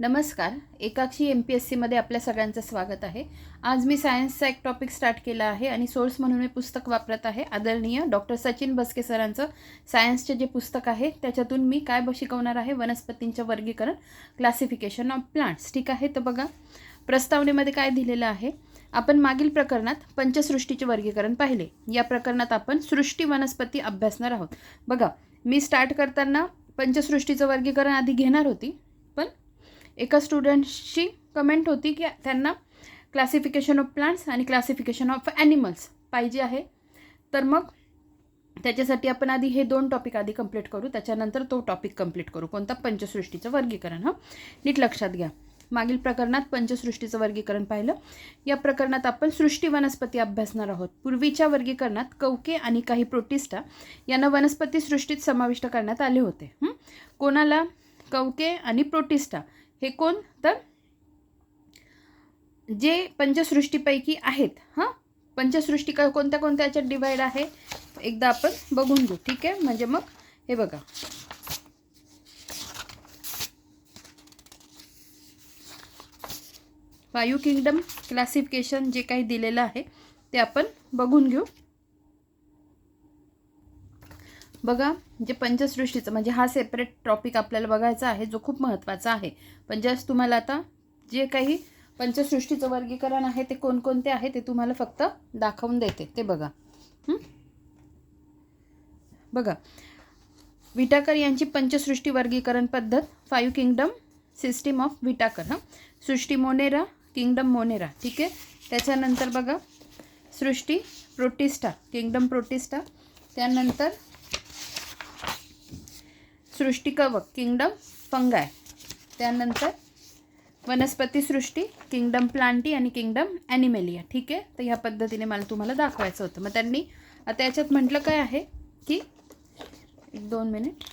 नमस्कार. एकाक्षी M P S सीमध्ये आपल्या सगळ्यांचं स्वागत आहे. आज मी सायन्सचा एक टॉपिक स्टार्ट केला आहे आणि सोर्स म्हणून मी पुस्तक वापरत आहे आदरणीय डॉक्टर सचिन बसके सरांचं. सायन्सचे जे पुस्तक आहे त्याच्यातून मी काय ब शिकवणार आहे वनस्पतींचं वर्गीकरण क्लासिफिकेशन ऑफ प्लांट्स ठीक आहे? तर बघा प्रस्तावनेमध्ये काय दिलेलं आहे? आपण मागील प्रकरणात पंचसृष्टीचे वर्गीकरण पाहिले. या प्रकरणात आपण सृष्टी वनस्पती अभ्यासणार आहोत. बघा मी स्टार्ट करताना पंचसृष्टीचं वर्गीकरण आधी घेणार होती. एका स्टुडंटची कमेंट होती की त्यांना क्लासिफिकेशन ऑफ प्लांट्स आणि क्लासिफिकेशन ऑफ ॲनिमल्स पाहिजे आहे. तर मग त्याच्यासाठी आपण आधी हे दोन टॉपिक आधी कंप्लीट करू त्याच्यानंतर तो टॉपिक कंप्लीट करू. कोणता? पंचसृष्टीचं वर्गीकरण हां? नीट लक्षात घ्या. मागील प्रकरणात पंचसृष्टीचं वर्गीकरण पाहिलं. या प्रकरणात आपण सृष्टी वनस्पती अभ्यासणार आहोत. पूर्वीच्या वर्गीकरणात कवके आणि काही प्रोटिस्टा यांना वनस्पती सृष्टीत समाविष्ट करण्यात आले होते कोणाला? कवके आणि प्रोटिस्टा. हे कोण? तर जे पंचसृष्टीपैकी आहेत हां? पंचसृष्टी का कोणत्या कोणत्या याच्यात डिवाईड आहे? एकदा आपण बघून घेऊ ठीक आहे? म्हणजे मग हे बघा. वायू किंगडम क्लासिफिकेशन जे काही दिलेलं आहे ते आपण बघून घेऊ. बघा जे पंचसृष्टीचं म्हणजे हा सेपरेट टॉपिक आपल्याला बघायचा आहे जो खूप महत्त्वाचा आहे. पण जस्ट तुम्हाला आता जे काही पंचसृष्टीचं वर्गीकरण आहे ते कोणकोणते आहे ते तुम्हाला फक्त दाखवून देते. ते बघा. बघा. विटाकर यांची पंचसृष्टी वर्गीकरण पद्धत five kingdom system of Whittaker हां? सृष्टी मोनेरा किंगडम मोनेरा ठीक आहे? त्याच्यानंतर बघा सृष्टी प्रोटिस्टा किंगडम प्रोटिस्टा. त्यानंतर सृष्टी कवक किंगडम फंगाय त्यानंतर वनस्पती सृष्टी किंगडम प्लांटी आणि किंगडम ॲनिमेलिया ठीक आहे? तर ह्या पद्धतीने मला तुम्हाला दाखवायचं होतं. मग त्यांनी आता याच्यात म्हटलं काय आहे? की एक दोन मिनिट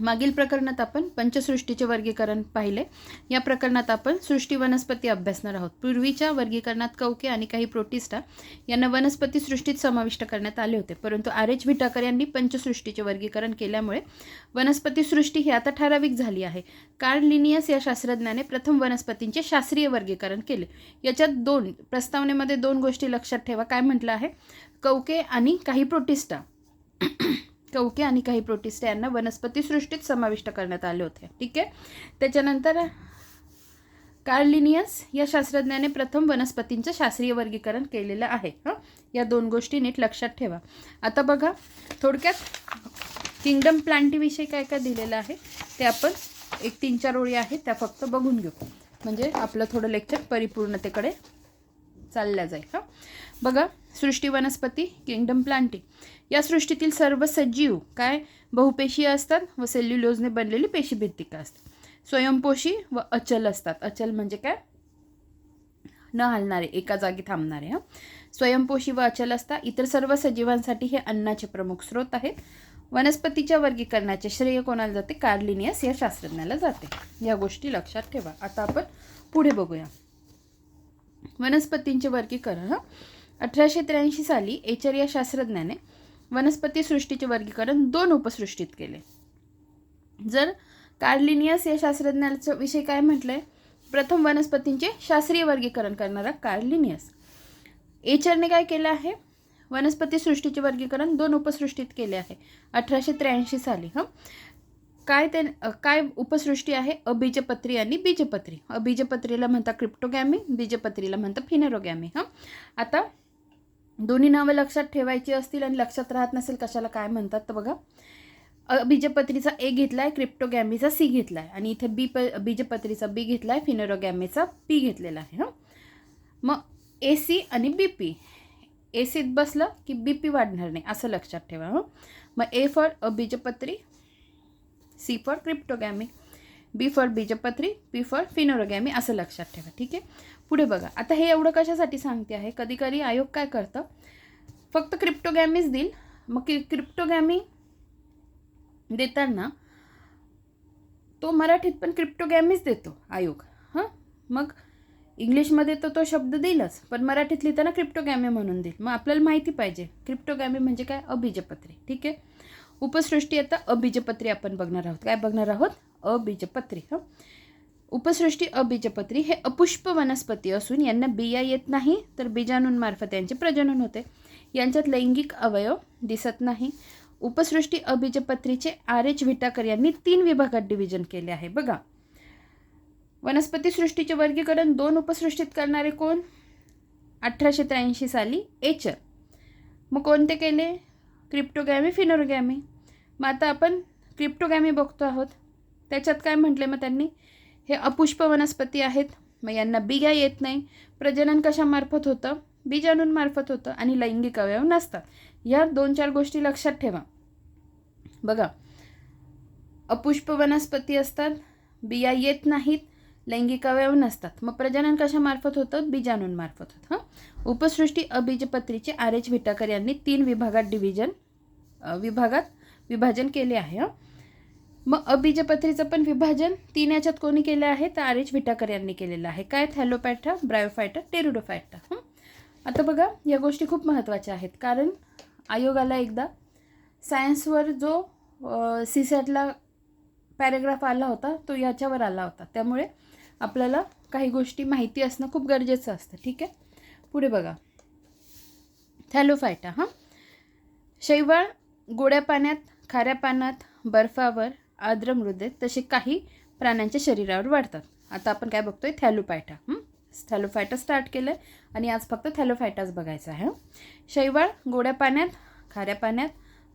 मागील प्रकरणात आपण पंचसृष्टीचे वर्गीकरण पाहिले. या प्रकरणात आपण सृष्टी वनस्पती अभ्यासणार आहोत. पूर्वीच्या वर्गीकरणात कवके आणि काही प्रोटिस्टा यांना वनस्पती सृष्टीत समाविष्ट करण्यात आले होते. परंतु आर एच विटाकर यांनी पंचसृष्टीचे वर्गीकरण केल्यामुळे वनस्पती सृष्टी ही आता ठराविक झाली आहे. कार्ल लिनियस या शास्त्रज्ञाने प्रथम वनस्पतींचे शास्त्रीय वर्गीकरण केले. याच्यात दोन प्रस्तावनेमध्ये दोन गोष्टी लक्षात ठेवा. काय म्हटलं आहे? कवके आणि काही प्रोटिस्टा. कवके आणि काही प्रोटिस्टा यांना वनस्पतीसृष्टीत समाविष्ट करण्यात आले होते. ठीक आहे? त्याच्यानंतर कार्लिनियस या शास्त्रज्ञाने प्रथम वनस्पतींचं शास्त्रीय वर्गीकरण केलेलं आहे. हां? या दोन गोष्टी नीट लक्षात ठेवा. आता बघा थोडक्यात किंगडम प्लांटीविषयी काय काय दिलेलं आहे ते आपण एक तीन चार ओळी आहेत त्या फक्त बघून घेऊ. म्हणजे आपलं थोडं लेक्चर परिपूर्णतेकडे चालल्या जाईल. हां? बघा सृष्टी वनस्पती किंगडम प्लांटी या सृष्टीतील सर्व सजीव काय? बहुपेशीय असतात व सेल्युलोजने बनलेली पेशीभित्तिका असतात. स्वयंपोषी व अचल असतात. अचल म्हणजे काय? न हलणारे एका जागी थांबणारे हां? स्वयंपोषी व अचल असतात इतर सर्व सजीवांसाठी हे अन्नाचे प्रमुख स्रोत आहेत. वनस्पतीच्या वर्गीकरणाचे श्रेय कोणाला जाते? कार्लिनियस या शास्त्रज्ञाला जाते. या गोष्टी लक्षात ठेवा. आता आपण पुढे बघूया. वनस्पतींचे वर्गीकरण हं? अठराशे त्र्याऐंशी साली एचर या शास्त्रज्ञाने वनस्पती सृष्टीचे वर्गीकरण दोन उपसृष्टीत केले. जर कार्लिनियस या शास्त्रज्ञाचा विषय काय म्हटलंय? प्रथम वनस्पतींचे शास्त्रीय वर्गीकरण करणारा कार्लिनियस. एचरने काय केलं आहे? वनस्पती सृष्टीचे वर्गीकरण दोन उपसृष्टीत केले आहे. अठराशे त्र्याऐंशी साली हं? काय ते काय उपसृष्टी आहे? अबीजपत्री आणि बीजपत्री. अबीजपत्रीला म्हणतात क्रिप्टोगॅमी बीजपत्रीला म्हणतात फिनेरोगॅमी हां? आता दोन्ही नावं लक्षात ठेवायची असतील आणि लक्षात राहत नसेल कशाला काय म्हणतात तर बघा. बीजपत्रीचा ए घेतला आहे क्रिप्टोगॅमीचा सी घेतला आहे आणि इथे बी प बीजपत्रीचा बी घेतला आहे फिनेरोगॅमीचा पी घेतलेला आहे हां. मग ए सी आणि बी पी. ए सीत बसलं की बी पी वाढणार नाही असं लक्षात ठेवा हं. मग A for अबीजपत्री C for cryptogamy. B for बीजपत्री बी फॉर फिनोरोगॅमी असं लक्षात ठेवा ठीक आहे? पुढे बघा. आता हे एवढं कशासाठी सांगते आहे? कधी कधी आयोग काय करतं? फक्त क्रिप्टोगॅमीच देईल. मग कि क्रिप्टोगॅमी देताना तो मराठीत पण क्रिप्टोगॅमीच देतो आयोग. हां? मग इंग्लिशमध्ये तर तो शब्द देईलच पण मराठीत लिहिताना क्रिप्टोगॅमी म्हणून देईल. मग आपल्याला माहिती पाहिजे क्रिप्टोगॅमी म्हणजे काय? अबीजपत्री ठीक आहे? उपसृष्टी आता अबीजपत्री आपण बघणार आहोत. काय बघणार आहोत? अबीजपत्री हं? उपसृष्टी अबीजपत्री हे अपुष्प वनस्पती असून यांना बिया येत नाही तर बीजाणूंमार्फत यांचे प्रजनन होते. यांच्यात लैंगिक अवयव दिसत नाही. उपसृष्टी अबीजपत्रीचे आर एच विटाकर यांनी तीन विभागात डिव्हिजन केले आहे. बघा. वनस्पती सृष्टीचे वर्गीकरण दोन उपसृष्टीत करणारे कोण? अठराशे त्र्याऐंशी साली एचर. मग कोणते केले? क्रिप्टोगॅमी फिनोरगॅमी. मग आता आपण क्रिप्टोगॅमी बघतो आहोत. त्याच्यात काय म्हटले मग त्यांनी? हे अपुष्प वनस्पती आहेत. मग यांना बिया येत नाही. प्रजनन कशामार्फत होतं? बीजाणूंमार्फत होतं आणि लैंगिक अवयव नसतात. ह्या दोन चार गोष्टी लक्षात ठेवा. बघा. अपुष्प वनस्पती असतात. बिया येत नाहीत. लैंगिक अवयव नसतात. मग प्रजनन कशामार्फत होतं? बीजाणूंमार्फत होतं हां? उपसृष्टी अबीजपत्रीचे आर एच विटाकर यांनी तीन विभागात डिव्हिजन विभागात विभाजन केले आहे हं? मग अबीजपत्रीचं पण विभाजन. तीन याच्यात कोणी केलं आहे? तर आर एच विटाकर यांनी केलेलं आहे. काय? थॅलोपॅटा ब्रायोफायटा टेरुडोफायटा आता बघा या गोष्टी खूप महत्त्वाच्या आहेत. कारण आयोगाला एकदा सायन्सवर जो सी सॅटला पॅरेग्राफ आला होता तो याच्यावर आला होता. त्यामुळे आपल्याला काही गोष्टी माहिती असणं खूप गरजेचं असतं. ठीक आहे? पुढे बघा. थॅलोफायटा हां? शैवाळ गोड्या पाण्यात खाऱ्या पाण्यात बर्फावर आर्द्र मृदेत तसे काही प्राण्यांच्या शरीरावर वाढतात. आता आपण काय बघतोय? थॅलोपायटा थॅलोफायटा स्टार्ट केलं आहे आणि आज फक्त थॅलोफायटाच बघायचा आहे शैवाळ गोड्या पाण्यात खाऱ्या पाण्यात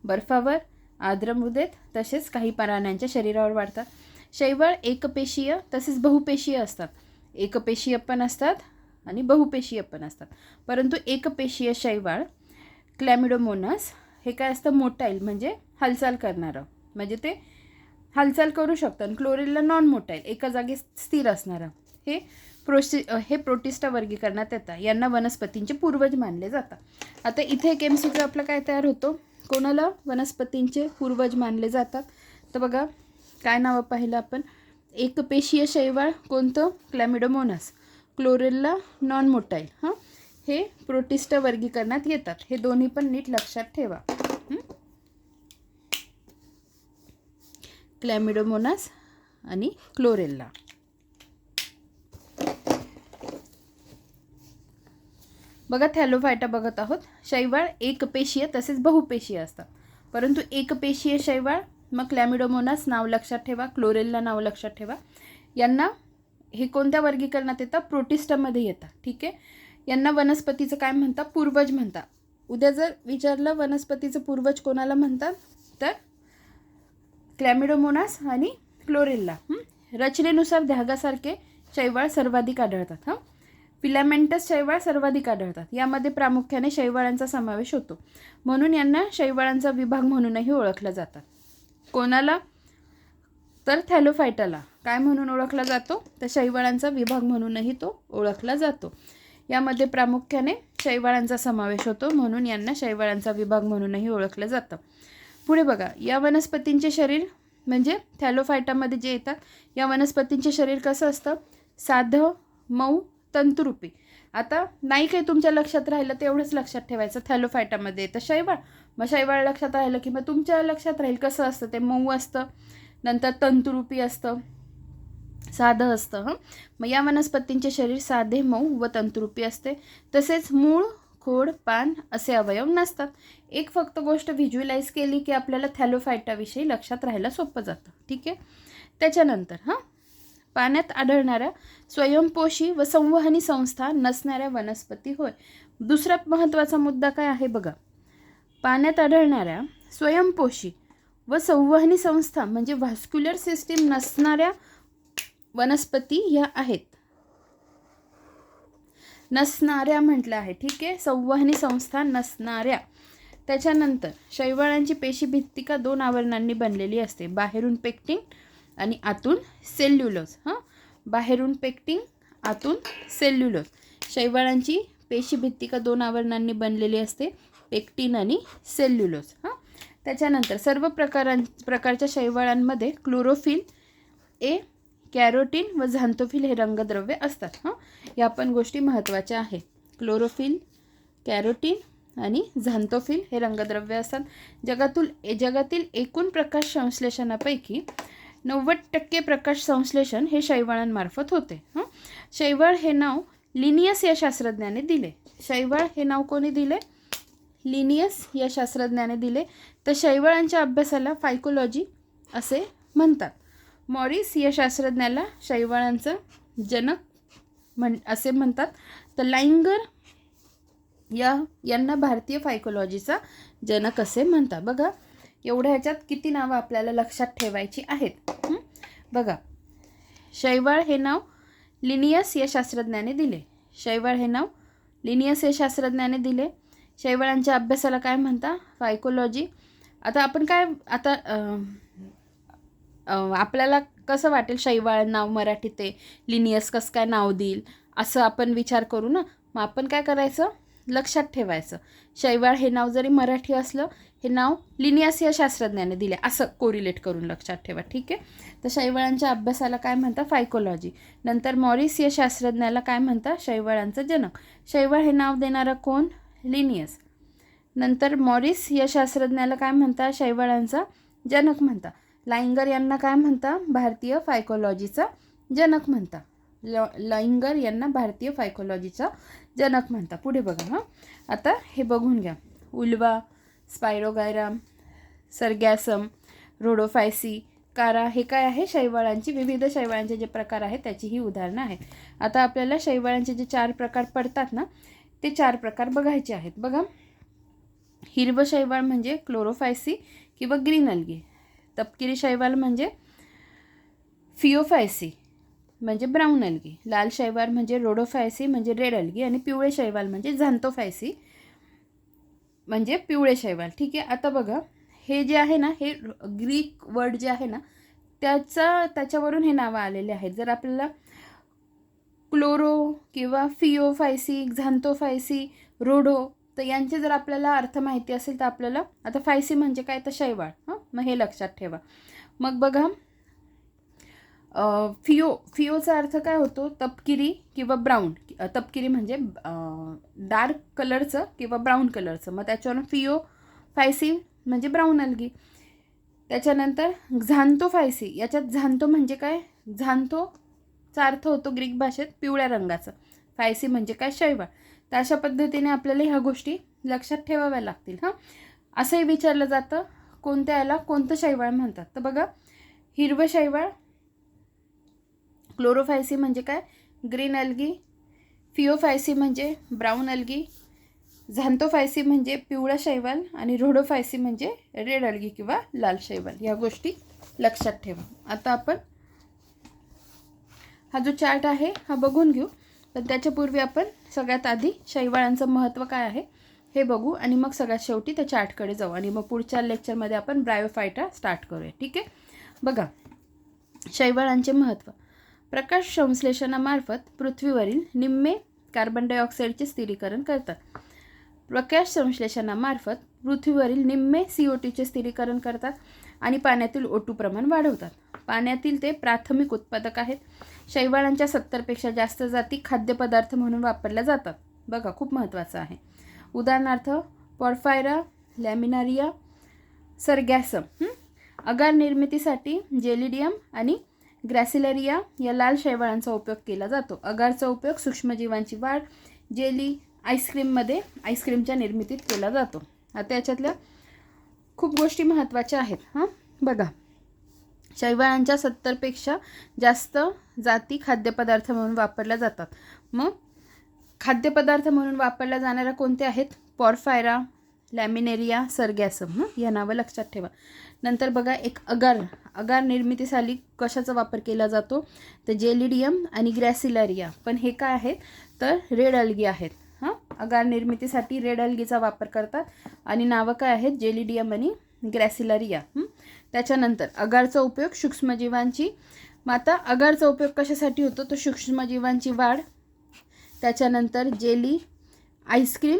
बर्फावर आर्द्र मृदेत तसेच काही प्राण्यांच्या शरीरावर वाढतात. शैवाळ एकपेशीय तसेच बहुपेशीय असतात. एकपेशीय पण असतात आणि बहुपेशीय पण असतात. परंतु एकपेशीय शैवाळ क्लॅमिडोमोनस हे काय असतं? मोटाईल म्हणजे हालचाल करणारं. म्हणजे ते हालचाल करू शकतो. आणि क्लोरेलला नॉन मोटाईल एका जागी स्थिर असणारं. हे प्रोसि हे प्रोटिस्टा वर्गीकरणात येतात यांना वनस्पतींचे पूर्वज मानले जातात. आता इथे एक एम सी क्यू आपला काय तयार होतो? कोणाला वनस्पतींचे पूर्वज मानले जातात? तर बघा काय नावं पाहिलं आपण? एकपेशीय शैवाळ कोणतं? क्लॅमिडोमोनस क्लोरेलला नॉन मोटाईल हां? हे प्रोटिस्टा वर्गीकरणात येतात. हे दोन्ही पण नीट लक्षात ठेवा. क्लॅमिडोमोनास आणि क्लोरेल्ला. बघा थॅलोफायटा बघत आहोत. शैवाळ एकपेशीय तसेच बहुपेशीय असतात. परंतु एकपेशीय शैवाळ मग क्लॅमिडोमोनास नाव लक्षात ठेवा क्लोरेलला नाव लक्षात ठेवा. यांना हे कोणत्या वर्गीकरणात येतात? प्रोटिस्टामध्ये येतात. ठीक आहे? यांना वनस्पतीचं काय म्हणतात? पूर्वज म्हणतात. उद्या जर विचारलं वनस्पतीचं पूर्वज कोणाला म्हणतात? तर क्लॅमिडोमोनास आणि क्लोरेल्ला रचनेनुसार ध्यागासारखे शैवाळ सर्वाधिक आढळतात हां? फिलॅमेंटस शैवाळ सर्वाधिक आढळतात. यामध्ये प्रामुख्याने शैवाळांचा समावेश होतो. म्हणून यांना शैवाळांचा विभाग म्हणूनही ओळखला जातात. कोणाला? तर थॅलोफायटाला काय म्हणून ओळखला जातो? तर शैवाळांचा विभाग म्हणूनही तो ओळखला जातो. यामध्ये प्रामुख्याने शैवाळांचा समावेश होतो. म्हणून यांना शैवाळांचा विभाग म्हणूनही ओळखलं जातं. पुढे बघा या वनस्पतींचे शरीर म्हणजे थॅलोफायटामध्ये जे येतात या वनस्पतींचे शरीर कसं असतं? साधं मऊ तंतुरूपी. आता नाही काही तुमच्या लक्षात राहिलं तर एवढंच लक्षात ठेवायचं थॅलोफायटामध्ये येतं शैवाळ. मग शैवाळ लक्षात राहिलं की मग तुमच्या लक्षात राहील कसं असतं ते? मऊ असतं नंतर तंतुरूपी असतं साधं असतं हं? मग या वनस्पतींचे शरीर साधे मऊ व तंतुरूपी असते. तसेच मूळ खोड पान असे अवयव नसतात. एक फक्त गोष्ट व्हिज्युअलाइज केली की आपल्याला थॅलोफायटाविषयी लक्षात राहायला सोपं जातं. ठीक आहे? त्याच्यानंतर हां? पाण्यात आढळणाऱ्या स्वयंपोषी व संवहनी संस्था नसणाऱ्या वनस्पती होय. दुसरा महत्त्वाचा मुद्दा काय आहे बघा? पाण्यात आढळणाऱ्या स्वयंपोषी व संवहनी संस्था म्हणजे व्हास्क्युलर सिस्टीम नसणाऱ्या वनस्पती ह्या आहेत. नसणाऱ्या म्हटलं आहे. ठीक आहे? संवहनी संस्था नसणाऱ्या. त्याच्यानंतर शैवाळांची पेशी भित्तिका दोन आवरणांनी बनलेली असते. बाहेरून पेक्टिंग आणि आतून सेल्युलोज. हां? बाहेरून पेक्टिंग आतून सेल्युलोज. शैवाळांची पेशी भित्तिका दोन आवरणांनी बनलेली असते. पेक्टिन आणि सेल्युलोज. हां? त्याच्यानंतर सर्व प्रकारां प्रकारच्या शैवाळांमध्ये क्लोरोफिल ए कॅरोटीन व झांतोफिल हे रंगद्रव्य असतात. हां? या पण गोष्टी महत्त्वाच्या आहेत. क्लोरोफिल कॅरोटीन आणि झांतोफिल हे रंगद्रव्य असतात. जगातील जगातील एकूण प्रकाश संश्लेषणापैकी नव्वद टक्के प्रकाश संश्लेषण हे शैवाळांमार्फत होते. हं? शैवाळ हे नाव लिनियस या शास्त्रज्ञाने दिले. शैवाळ हे नाव कोणी दिले? लिनियस या शास्त्रज्ञाने दिले. तर शैवाळांच्या अभ्यासाला फायकोलॉजी असे म्हणतात. मॉरिस या शास्त्रज्ञाला शैवाळांचा जनक म्हण असे म्हणतात. तर लाइंगर या यांना भारतीय फायकोलॉजीचा जनक असे म्हणतात. बघा एवढ्या ह्याच्यात किती नावं आपल्याला लक्षात ठेवायची आहेत. बघा शैवाळ हे नाव लिनियस या शास्त्रज्ञाने दिले. शैवाळ हे नाव लिनियस या शास्त्रज्ञाने दिले. शैवाळांच्या अभ्यासाला काय म्हणता? फायकोलॉजी आता आपण काय आता आपल्याला कसं वाटेल शैवाळ नाव मराठीत ते लिनियस कसं काय नाव देईल? असं आपण विचार करू ना. मग आपण काय करायचं? लक्षात ठेवायचं. शैवाळ हे नाव जरी मराठी असलं हे नाव लिनियस या शास्त्रज्ञाने दिले. असं कोरिलेट करून लक्षात ठेवा ठीक आहे? तर शैवाळांच्या अभ्यासाला काय म्हणता? फायकोलॉजी नंतर मॉरिस या शास्त्रज्ञाला काय म्हणतात शैवाळांचं जनक. शैवाळ हे नाव देणारा कोण? लिनियस नंतर मॉरिस या शास्त्रज्ञाला काय म्हणतात शैवाळांचा जनक म्हणतात लाइंगर यांना काय म्हणता? भारतीय फायकोलॉजीचा जनक म्हणता. ल लाइंगर यांना भारतीय फायकोलॉजीचा जनक म्हणता. पुढे बघा हां. आता हे बघून घ्या. उल्वा स्पायरोगायराम सर्गॅसम रोडोफायसी कारा हे काय आहे? शैवाळांची विविध शैवाळांचे जे प्रकार आहेत त्याची ही उदाहरणं आहेत. आता आपल्याला शैवाळांचे जे चार प्रकार पडतात ना ते चार प्रकार बघायचे आहेत. बघा. हिरवं शैवाळ म्हणजे क्लोरोफायसी किंवा ग्रीन अल्गी तपकिरी शैवाल म्हणजे फिओफायसी म्हणजे ब्राऊन अल्गी. लाल शैवाल म्हणजे रोडोफायसी म्हणजे रेड अल्गी. आणि पिवळे शैवाल म्हणजे झांतोफायसी म्हणजे पिवळे शैवाल. ठीक आहे आता बघा हे जे आहे ना हे ग्रीक वर्ड जे आहे ना त्याचा त्याच्यावरून हे नावं आलेले आहेत. जर आपल्याला क्लोरो किंवा फिओफायसी झांतोफायसी रोडो तर यांचे जर आपल्याला अर्थ माहिती असेल तर आपल्याला आता फायसी म्हणजे काय? तर शैवाळ. हां? मग हे लक्षात ठेवा. मग बघा फिओ फिओचा अर्थ काय होतो? तपकिरी किंवा ब्राऊन तपकिरी म्हणजे डार्क कलरचं किंवा ब्राऊन कलरचं मग त्याच्यावर फिओ फायसी म्हणजे ब्राऊन अलगी त्याच्यानंतर झांतो फायसी याच्यात झांतो म्हणजे काय? झांतोचा अर्थ होतो ग्रीक भाषेत पिवळ्या रंगाचं. फायसी म्हणजे काय? शैवाळ. तर अशा पद्धतीने आपल्याला ह्या गोष्टी लक्षात ठेवाव्या लागतील हां? असंही विचारलं जातं कोणत्या याला कोणतं शैवाळ म्हणतात? तर बघा हिरवं शैवाळ क्लोरोफायसी म्हणजे काय? ग्रीन अल्गी फिओफायसी म्हणजे ब्राऊन अल्गी झांतोफायसी म्हणजे पिवळा शैवाल आणि रोडोफायसी म्हणजे रेड अल्गी किंवा लाल शैवाल. या गोष्टी लक्षात ठेवा. आता आपण हा जो चार्ट आहे हा बघून घेऊ. पण त्याच्यापूर्वी आपण सगळ्यात आधी शैवाळांचं महत्त्व काय आहे हे बघू आणि मग सगळ्यात शेवटी त्या चार्टकडे जाऊ आणि मग पुढच्या लेक्चरमध्ये आपण ब्रायोफायटा स्टार्ट करूया ठीक आहे? बघा शैवाळांचे महत्त्व. प्रकाश संश्लेषणामार्फत पृथ्वीवरील निम्मे कार्बन डायऑक्साईडचे स्थिरीकरण करतात. प्रकाश संश्लेषणामार्फत पृथ्वीवरील निम्मे सी ओ टीचे स्थिरीकरण करतात आणि पाण्यातील ओटू प्रमाण वाढवतात. पाण्यातील ते प्राथमिक उत्पादक आहेत. शैवाळांच्या सत्तरपेक्षा जास्त जाती खाद्यपदार्थ म्हणून वापरल्या जातात. बघा खूप महत्त्वाचं आहे. उदाहरणार्थ पॉर्फायरा लॅमिनारिया सरगॅसम अगार निर्मितीसाठी जेलिडियम आणि ग्रॅसिलेरिया या लाल शैवाळांचा उपयोग केला जातो. अगारचा उपयोग सूक्ष्मजीवांची वाढ जेली आईस्क्रीममध्ये आईस्क्रीमच्या निर्मितीत केला जातो. आता याच्यातल्या खूप गोष्टी महत्त्वाच्या आहेत हां? बघा. शैवाळांच्या सत्तरपेक्षा जास्त जाती खाद्यपदार्थ म्हणून वापरल्या जातात. मग खाद्यपदार्थ म्हणून वापरल्या जाणाऱ्या कोणत्या आहेत? पॉरफायरा लॅमिनेरिया सरगॅसम हं? या नावं लक्षात ठेवा. नंतर बघा एक अगार. अगार निर्मितीसाठी कशाचा वापर केला जातो? तर जेलिडियम आणि ग्रॅसिलरिया. पण हे काय आहेत? तर रेड अल्गी आहेत. हां? अगार निर्मितीसाठी रेड अल्गीचा वापर करतात. आणि नावं काय आहेत? जेलिडियम आणि ग्रॅसिलरिया. हं? त्याच्यानंतर अगारचा उपयोग सूक्ष्मजीवांची. मग आता अगारचा उपयोग कशासाठी होतो? तो सूक्ष्मजीवांची वाढ त्याच्यानंतर जेली आईस्क्रीम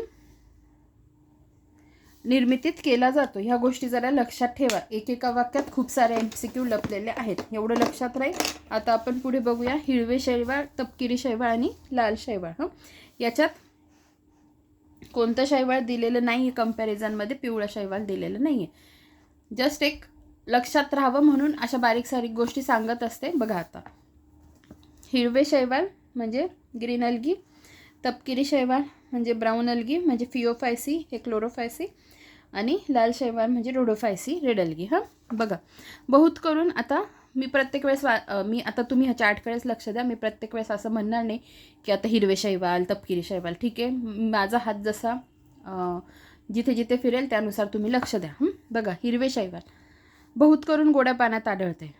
निर्मितीत केला जातो. ह्या गोष्टी जरा लक्षात ठेवा. एकेका वाक्यात खूप सारे एम सी क्यू लपलेले आहेत. एवढं लक्षात राहील. आता आपण पुढे बघूया. हिरवे शैवाळ तपकिरी शैवाळ आणि लाल शैवाळ. हं? याच्यात कोणतं शैवाळ दिलेलं नाही आहे कम्पॅरिझनमध्ये पिवळं शैवाळ दिलेलं नाही आहे जस्ट एक लक्षात राहावं म्हणून अशा बारीक सारीक गोष्टी सांगत असते. बघा आता. हिरवे शैवाल म्हणजे ग्रीन अल्गी तपकिरी शैवाल म्हणजे ब्राऊन अल्गी म्हणजे फिओफायसी हे क्लोरोफायसी आणि लाल शैवाल म्हणजे रोडोफायसी रेड अल्गी हां? बघा. बहुत करून आता मी प्रत्येक वेळेस वा मी आता तुम्ही ह्या चार्टकडेच लक्ष द्या. मी प्रत्येक वेळेस असं म्हणणार नाही की आता हिरवे शैवाल तपकिरी शैवाल ठीक आहे? माझा हात जसा जिथे जिथे फिरेल त्यानुसार तुम्ही लक्ष द्या हं? बघा हिरवे शैवाल. बहुत करून गोड्या पाण्यात आढळते.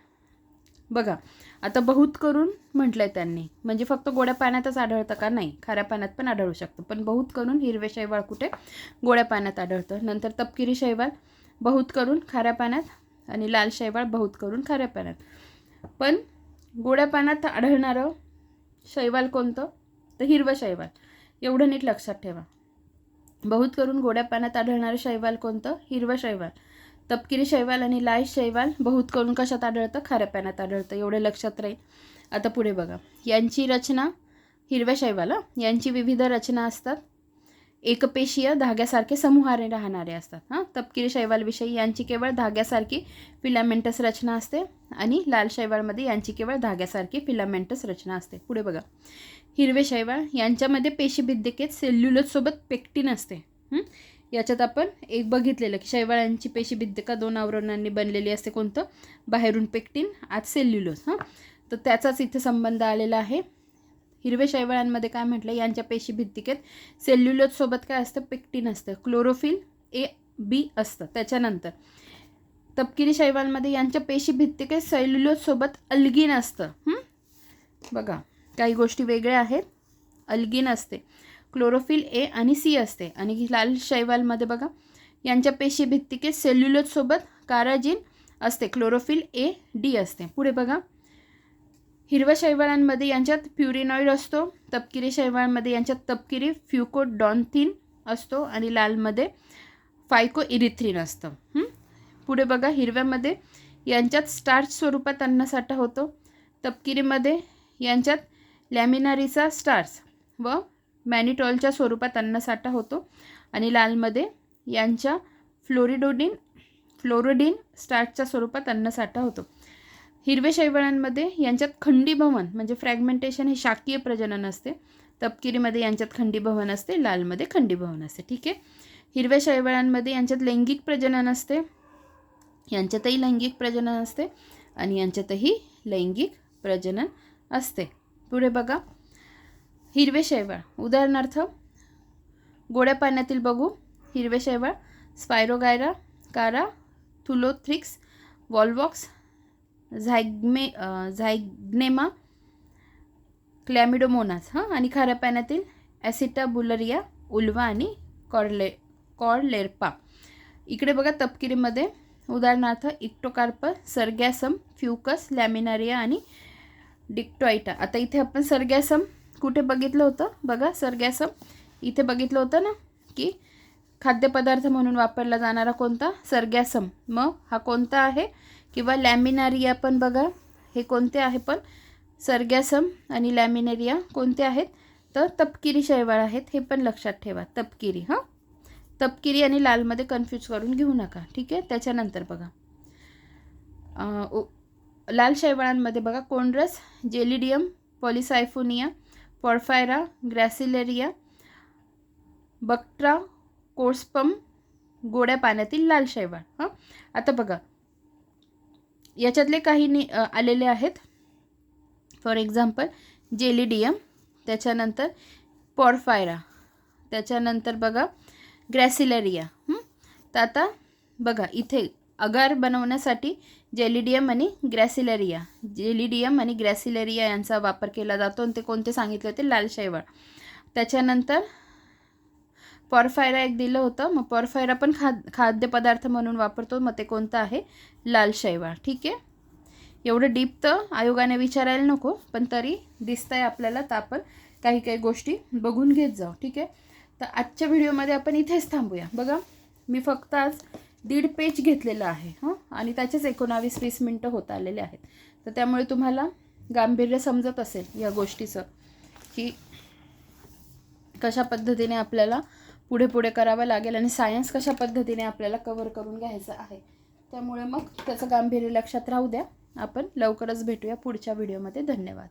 बघा आता बहुत करून म्हटलं आहे त्यांनी. म्हणजे फक्त गोड्या पाण्यातच आढळतं का? नाही. खाऱ्या पाण्यात पण आढळू शकतं. पण बहुत करून हिरवे शैवाल कुठे? गोड्या पाण्यात आढळतं. नंतर तपकिरी शैवाल बहुत करून खाऱ्या पाण्यात आणि लाल शैवाल बहुत करून खाऱ्या पाण्यात. पण गोड्या पाण्यात आढळणारं शैवाल कोणतं? तर हिरवं शैवाल. एवढं नीट लक्षात ठेवा. बहुत करून गोड्या पाण्यात आढळणारं शैवाल कोणतं? हिरवं शैवाल. तपकिरी शैवाल आणि लाल शैवाल बहुत करून कशात आढळतं? खाऱ्या पाण्यात आढळतं. एवढं लक्षात राहील. आता पुढे बघा. यांची रचना हिरव्या शैवाल यांची विविध रचना असतात. एकपेशीय धाग्यासारखे समूहाने राहणारे असतात हां? तपकिरी शैवालविषयी यांची केवळ धाग्यासारखी फिलामेंटस रचना असते आणि लाल शैवालमध्ये यांची केवळ धाग्यासारखी फिलामेंटस रचना असते. पुढे बघा. हिरवे शैवाल यांच्यामध्ये पेशीभिद्यकेत सेल्युलोजसोबत पेक्टिन असते याच्यात आपण एक बघितलेलं की शैवाळांची पेशीभिद्धिका दोन आवरणांनी बनलेली असते. कोणतं? बाहेरून पेक्टिन आत सेल्युलोज. हां? तर त्याचाच इथे संबंध आलेला आहे. हिरवे शैवाळांमध्ये काय म्हटलं? यांच्या पेशीभित्तिकेत सेल्युलोजसोबत काय असतं? पेक्टिन असतं. क्लोरोफिल ए बी असतं. त्याच्यानंतर तपकिरी शैवालमध्ये यांच्या पेशीभित्तिकेत सेल्युलोजसोबत अल्गिन असतं. बघा काही गोष्टी वेगळ्या आहेत. अल्गिन असते. क्लोरोफिल ए आणि सी असते. आणि लाल शैवालमध्ये बघा यांच्या पेशीभित्तिकेत सेल्युलोजसोबत काराजिन असते. क्लोरोफिल ए डी असते. पुढे बघा हिरव्या शैवाळांमध्ये यांच्यात प्युरिनॉइड असतो तपकिरी शैवाळांमध्ये यांच्यात तपकिरी फ्युकोडॉन्थिन असतो आणि लालमध्ये फायको इरिथ्रिन असतं पुढे बघा हिरव्यामध्ये यांच्यात स्टार्च स्वरूपात अन्नसाठा होतो. तपकिरीमध्ये यांच्यात लॅमिनारीचा स्टार्च व मॅनिटॉलच्या स्वरूपात अन्नसाठा होतो. आणि लालमध्ये यांच्या फ्लोरिडोडिन फ्लोरोडिन स्टार्चच्या स्वरूपात अन्नसाठा होतो. हिरवे शैवाळांमध्ये यांच्यात खंडीभवन म्हणजे फ्रॅगमेंटेशन हे शाकीय प्रजनन असते. तपकिरीमध्ये यांच्यात खंडीभवन असते लालमध्ये खंडीभवन असते. ठीक आहे? हिरव्या शैवाळांमध्ये यांच्यात लैंगिक प्रजनन असते. यांच्यातही लैंगिक प्रजनन असते आणि यांच्यातही लैंगिक प्रजनन असते. पुढे बघा. हिरवे शैवाळ. उदाहरणार्थ गोड्या पाण्यातील बघू. हिरवे शैवाळ स्पायरोगायरा कारा थुलोथ्रिक्स वॉलवॉक्स झायग्मे झायग्नेमा क्लॅमिडोमोनास हां? आणि खाऱ्या पाण्यातील ॲसिटाबुलरिया उल्वा आणि कॉर्ले कॉर्लेरपा. इकडे बघा तपकिरीमध्ये. उदाहरणार्थ इक्टोकार्प सर्गॅसम फ्युकस लॅमिनारिया आणि डिक्टोआयटा आता इथे आपण सर्गॅसम कुठे बघितलं होतं? बघा सरगॅसम इथे बघितलं होतं ना की खाद्यपदार्थ म्हणून वापरला जाणारा कोणता? सरगॅसम मग हा कोणता आहे? किंवा लॅमिनारिया पण बघा हे कोणते आहे पण? सरगॅसम आणि लॅमिनेरिया कोणते आहेत? तर तपकिरी शैवाळ आहेत हे पण लक्षात ठेवा. तपकिरी हां? तपकिरी आणि लालमध्ये कन्फ्यूज करून घेऊ नका ठीक आहे? त्याच्यानंतर बघा. लाल शैवाळांमध्ये बघा कोंड्रस जेलिडियम पॉलिसायफोनिया पॉर्फायरा ग्रॅसिलेरिया बक्ट्रा कोर्सपम गोड्या पाण्यातील लाल शैवाळ. हां? आता बघा. याच्यातले काही नि आलेले आहेत. फॉर एक्झाम्पल जेलिडियम त्याच्यानंतर पॉर्फायरा त्याच्यानंतर बघा ग्रॅसिलेरिया. तर आता बघा इथे अगार बनवण्यासाठी जेलिडियम आणि ग्रॅसिलेरिया. जेलिडियम आणि ग्रॅसिलेरिया यांचा वापर केला जातो आणि ते कोणते सांगितले होते? लाल शैवाळ. त्याच्यानंतर पॉरफायरा एक दिलं होतं. मग पॉरफायरा पण खाद खाद्यपदार्थ म्हणून वापरतो. मग ते कोणतं आहे? लाल शैवाळ. ठीक आहे? एवढं डीप तर आयोगाने विचारायला नको पण तरी दिसतंय आपल्याला तर आपण काही काही गोष्टी बघून घेत जाऊ. ठीक आहे? तर आजच्या व्हिडिओमध्ये आपण इथेच थांबूया. बघा मी फक्त आज दीड पेज घेतलेलं आहे हां? आणि त्याचेच एकोणावीस वीस मिनटं होत आलेले आहेत. तर त्यामुळे तुम्हाला गांभीर्य समजत असेल या गोष्टीचं की कशा पद्धतीने आपल्याला पुढे पुढे करावं लागेल आणि सायन्स कशा पद्धतीने आपल्याला कवर करून घ्यायचं आहे. त्यामुळे मग त्याचं गांभीर्य लक्षात राहू द्या. आपण लवकरच भेटूया पुढच्या व्हिडिओमध्ये. धन्यवाद.